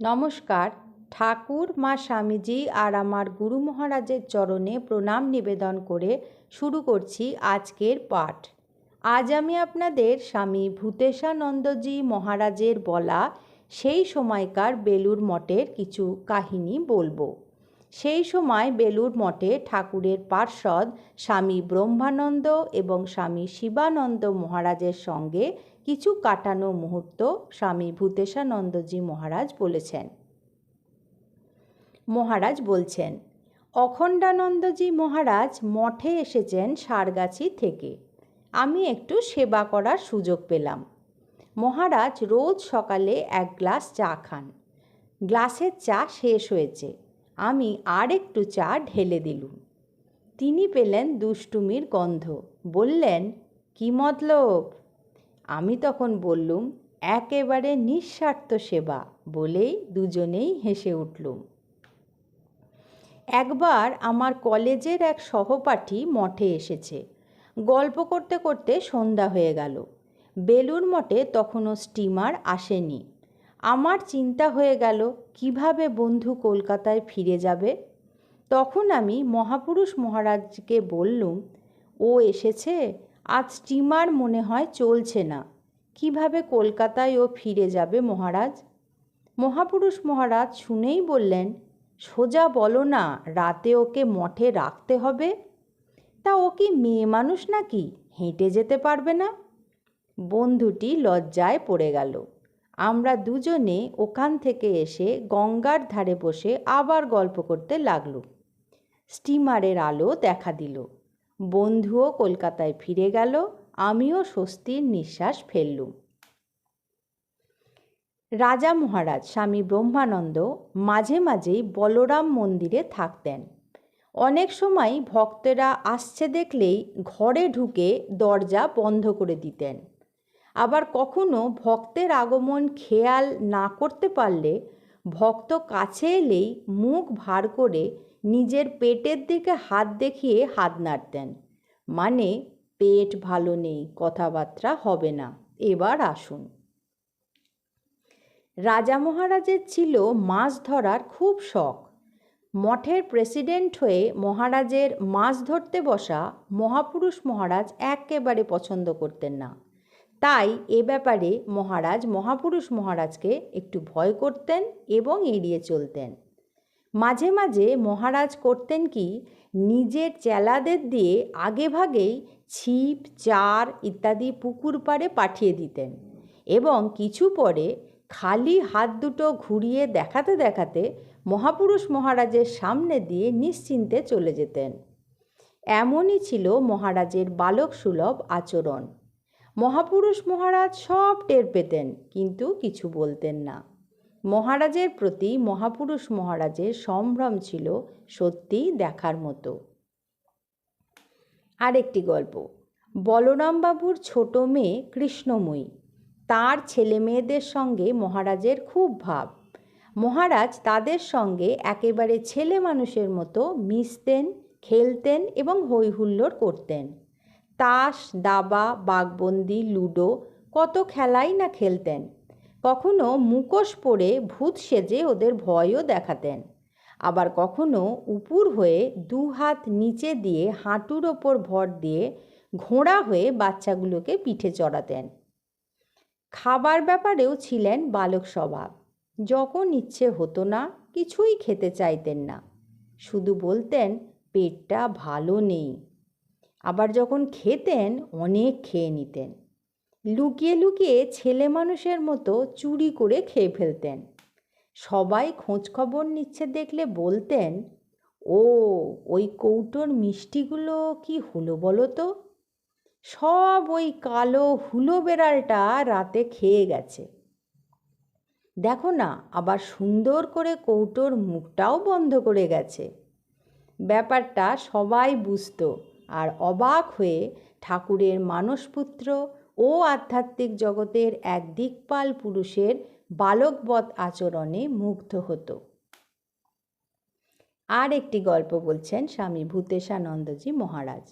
নমস্কার। ঠাকুর, মা স্বামীজি আর আমার গুরু মহারাজের চরণে প্রণাম নিবেদন করে শুরু করছি আজকের পাঠ। আজ আমি আপনাদের স্বামী ভূতেশানন্দজি মহারাজের বলা সেই সময়কার বেলুর মঠের কিছু কাহিনী বলব। সেই সময় বেলুর মঠে ঠাকুরের পার্ষদ স্বামী ব্রহ্মানন্দ এবং স্বামী শিবানন্দ মহারাজের সঙ্গে কিছু কাটানো মুহূর্ত স্বামী ভূতেশানন্দজি মহারাজ বলেছেন। মহারাজ বলছেন, অখণ্ডানন্দজি মহারাজ মঠে এসেছেন সারগাছি থেকে। আমি একটু সেবা করার সুযোগ পেলাম। মহারাজ রোজ সকালে এক গ্লাস চা খান। গ্লাসের চা শেষ হয়েছে। আমি আর একটু চা ঢেলে দিলুম। তিনি পেলেন দুষ্টুমির গন্ধ। বললেন, কি মতলব? আমি তখন বললুম, একেবারে নিঃস্বার্থ সেবা বলেই দুজনেই হেসে উঠলুম। একবার আমার কলেজের এক সহপাঠী মঠে এসেছে। গল্প করতে করতে সন্ধ্যা হয়ে গেল। বেলুর মঠে তখনও স্টিমার আসেনি। আমার চিন্তা হয়ে গেল, কীভাবে বন্ধু কলকাতায় ফিরে যাবে? তখন আমি মহাপুরুষ মহারাজকে বললুম, ও এসেছে? আজ স্টিমার মনে হয় চলছে না। কীভাবে কলকাতায় ও ফিরে যাবে মহারাজ? মহাপুরুষ মহারাজ শুনেই বললেন, সোজা বলো না, রাতে ওকে মঠে রাখতে হবে? তা ও কি মেয়ে মানুষ নাকি? হেঁটে যেতে পারবে না? বন্ধুটি লজ্জায় পড়ে গেল। আমরা দুজনে ওখান থেকে এসে গঙ্গার ধারে বসে আবার গল্প করতে লাগল স্টিমারের আলো দেখা দিল। বন্ধুও কলকাতায় ফিরে গেল, আমিও স্বস্তির নিঃশ্বাস ফেললুম। রাজা মহারাজ স্বামী ব্রহ্মানন্দ মাঝে মাঝেই বলরাম মন্দিরে থাকতেন। অনেক সময় ভক্তেরা আসছে দেখলেই ঘরে ঢুকে দরজা বন্ধ করে দিতেন। আবার কখনো ভক্তের আগমন খেয়াল না করতে পারলে ভক্ত কাছে এলেই মুখ ভার করে নিজের পেটের দিকে হাত দেখিয়ে হাত নাড়তেন। মানে পেট ভালো নেই, কথাবার্তা হবে না। এবার আসুন। রাজা মহারাজের ছিল মাছ ধরার খুব শখ। মঠের প্রেসিডেন্ট হয়ে মহারাজের মাছ ধরতে বসা মহাপুরুষ মহারাজ একেবারে পছন্দ করতেন না। তাই এ ব্যাপারে মহারাজ মহাপুরুষ মহারাজকে একটু ভয় করতেন এবং এড়িয়ে চলতেন। মাঝে মাঝে মহারাজ করতেন কি, নিজের চেলাদের দিয়ে আগেভাগেই ছিপ, চার ইত্যাদি পুকুর পাড়ে পাঠিয়ে দিতেন এবং কিছু পরে খালি হাত দুটো ঘুরিয়ে দেখাতে দেখাতে মহাপুরুষ মহারাজের সামনে দিয়ে নিশ্চিন্তে চলে যেতেন। এমনই ছিল মহারাজের বালক সুলভ আচরণ। মহাপুরুষ মহারাজ সব টের পেতেন, কিন্তু কিছু বলতেন না। মহারাজের প্রতি মহাপুরুষ মহারাজের সম্ভ্রম ছিল সত্যিই দেখার মতো। আরেকটি গল্প। বলরামবাবুর ছোট মেয়ে কৃষ্ণময়ী। তার ছেলে মেয়েদের সঙ্গে মহারাজের খুব ভাব। মহারাজ তাদের সঙ্গে একেবারে ছেলে মানুষের মতো মিশতেন, খেলতেন এবং হই হুল্লোড় করতেন। তাস, দাবা, বাঘবন্দি, লুডো কত খেলাই না খেলতেন। কখনো মুখোশ পরে ভূত সেজে ওদের ভয়ও দেখাতেন। আবার কখনো উপুর হয়ে দু হাত নিচে দিয়ে হাঁটুর ওপর ভর দিয়ে ঘোড়া হয়ে বাচ্চাগুলোকে পিঠে চড়াতেন। খাবার ব্যাপারেও ছিলেন বালক স্বভাব। যখন ইচ্ছে হতো না, কিছুই খেতে চাইতেন না। শুধু বলতেন, পেটটা ভালো নেই। আবার যখন খেতেন, অনেক খেয়ে নিতেন। লুকিয়ে লুকিয়ে ছেলে মানুষের মতো চুরি করে খেয়ে ফেলতেন। সবাই খোঁজ খবর নিচ্ছে দেখলে বলতেন, ও, ওই কৌটোর মিষ্টিগুলো কি হলো বলো তো? সব ওই কালো হুলো বেড়ালটা রাতে খেয়ে গেছে। দেখো না, আবার সুন্দর করে কৌটোর মুখটাও বন্ধ করে গেছে। ব্যাপারটা সবাই বুঝতো আর অবাক হয়ে ঠাকুরের মানসপুত্র ও আধ্যাত্মিক জগতের এক দিকপাল পুরুষের বালকবৎ আচরণে মুগ্ধ হতো। আর একটি গল্প বলছেন স্বামী ভূতেশানন্দজি মহারাজ।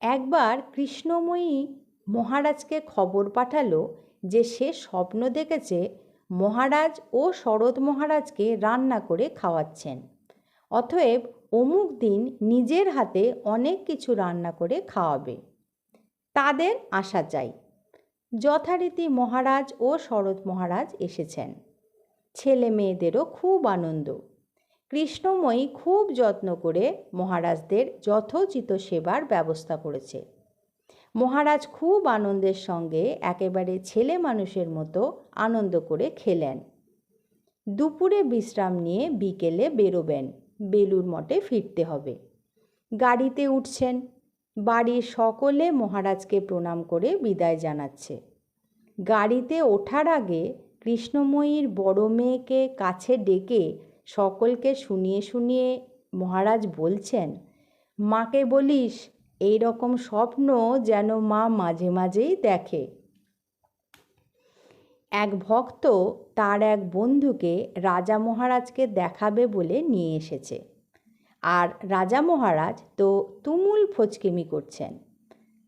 একবার কৃষ্ণময়ী মহারাজকে খবর পাঠালো যে সে স্বপ্ন দেখেছে মহারাজ ও শরৎ মহারাজকে রান্না করে খাওয়াচ্ছেন। অতএব অমুক দিন নিজের হাতে অনেক কিছু রান্না করে খাওয়াবে। তাদের আশা চাই। যথারীতি মহারাজ ও শরৎ মহারাজ এসেছেন। ছেলে মেয়েদেরও খুব আনন্দ। কৃষ্ণময়ী খুব যত্ন করে মহারাজদের যথোচিত সেবার ব্যবস্থা করেছে। মহারাজ খুব আনন্দের সঙ্গে একেবারে ছেলে মানুষের মতো আনন্দ করে খেলেন। দুপুরে বিশ্রাম নিয়ে বিকেলে বেরোবেন। বেলুর মঠে ফিরতে হবে। গাড়িতে উঠছেন। বাড়ির সকলে মহারাজকে প্রণাম করে বিদায় জানাচ্ছে। গাড়িতে ওঠার আগে কৃষ্ণময়ীর বড় মেয়েকে কাছে ডেকে সকলকে শুনিয়ে শুনিয়ে মহারাজ বলছেন, মাকে বলিস, এই রকম স্বপ্ন যেন মা মাঝে মাঝেই দেখে। এক ভক্ত তার এক বন্ধুকে রাজা মহারাজকে দেখাবে বলে নিয়ে এসেছে। আর রাজা মহারাজ তো তুমুল ফচকেমি করছেন।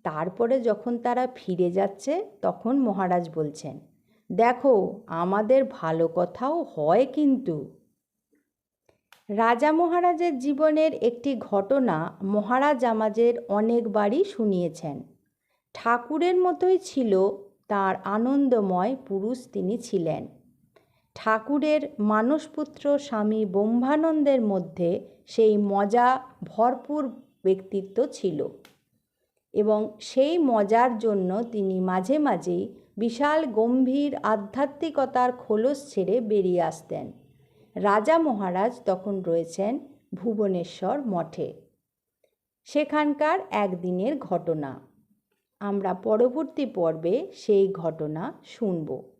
তারপরে যখন তারা ফিরে যাচ্ছে, তখন মহারাজ বলছেন, দেখো, আমাদের ভালো কথাও হয় কিন্তু। রাজা মহারাজের জীবনের একটি ঘটনা মহারাজ আমাদের অনেকবারই শুনিয়েছেন। ঠাকুরের মতোই ছিল, তার আনন্দময় পুরুষ তিনি ছিলেন। ঠাকুরের মানসপুত্র স্বামী ব্রহ্মানন্দের মধ্যে সেই মজা ভরপুর ব্যক্তিত্ব ছিল এবং সেই মজার জন্য তিনি মাঝে মাঝেই বিশাল গম্ভীর আধ্যাত্মিকতার খোলস ছেড়ে বেরিয়ে আসতেন। রাজা মহারাজ তখন রয়েছেন ভুবনেশ্বর মঠে। সেখানকার একদিনের ঘটনা। আমরা পরবর্তী পর্বে সেই ঘটনা শুনব।